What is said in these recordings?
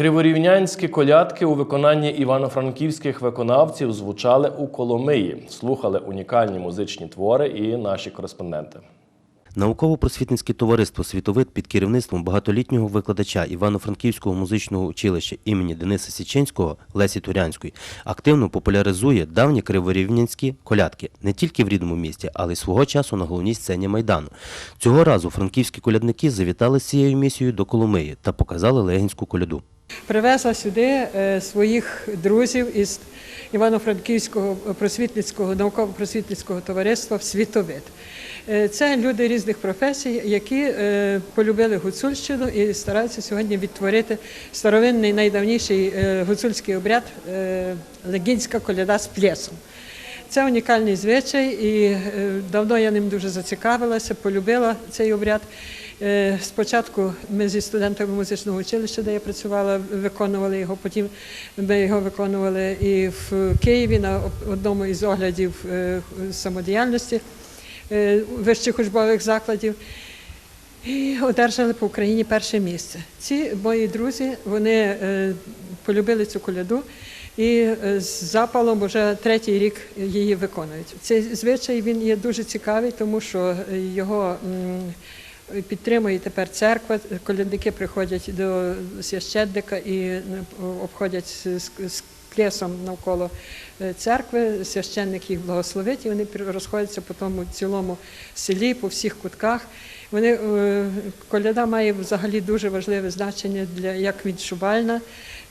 Криворівнянські колядки у виконанні івано-франківських виконавців звучали у Коломиї, слухали унікальні музичні твори і наші кореспонденти. Науково-просвітницьке товариство Світовид під керівництвом багатолітнього викладача Івано-Франківського музичного училища імені Дениса Січенського Лесі Турянської активно популяризує давні криворівнянські колядки не тільки в рідному місті, але й свого часу на головній сцені Майдану. Цього разу франківські колядники завітали з цією місією до Коломиї та показали легінську коляду. Привезла сюди е, своїх друзів із Івано-Франківського просвітницького науково-просвітницького товариства світовид. Е, Це люди різних професій, які е, полюбили гуцульщину і стараються сьогодні відтворити старовинний найдавніший гуцульський обряд легінська коляда з плєсом. Це унікальний звичай, і давно я ним дуже зацікавилася, полюбила цей обряд. Е, Спочатку ми зі студентами музичного училища, де я працювала, виконували його. Потім ми його виконували і в Києві на одному із оглядів е, самодіяльності е, вищих учбових закладів. І одержали по Україні перше місце. Ці мої друзі вони полюбили цю коляду і з запалом вже третій рік її виконують. Цей звичай він є дуже цікавий, тому що його підтримує тепер церква. Колядники приходять до священника і е, обходять з, клесом навколо е, церкви. Священник їх благословить, і вони розходяться по тому цілому селі, по всіх кутках. Вони е, коляда має взагалі дуже важливе значення для як відчувальна,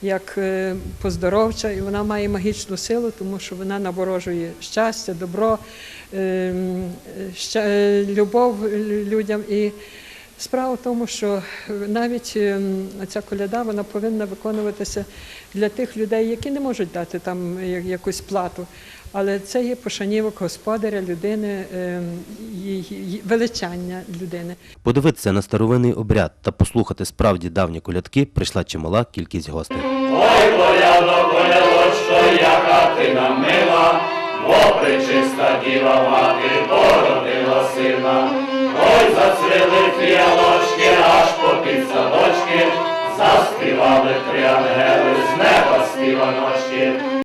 як е, поздоровча, і вона має магічну силу, тому що вона наборожує щастя, добро, е, ща- е, любов людям. І справа в тому, що навіть ем, ця коляда вона повинна виконуватися для тих людей, які не можуть дати там якусь плату. Але це є пошанівок господаря, людини, ем, її- величання людини. Подивитися на старовинний обряд та послухати справді давні колядки прийшла чимала кількість гостей. Ой, коляно, колядочко, яка ти нам мила, бо пречиста діва мати породила сина. Ой, зацвіли фіалочки, аж по під садочки, заспівали три ангели з неба співаночки.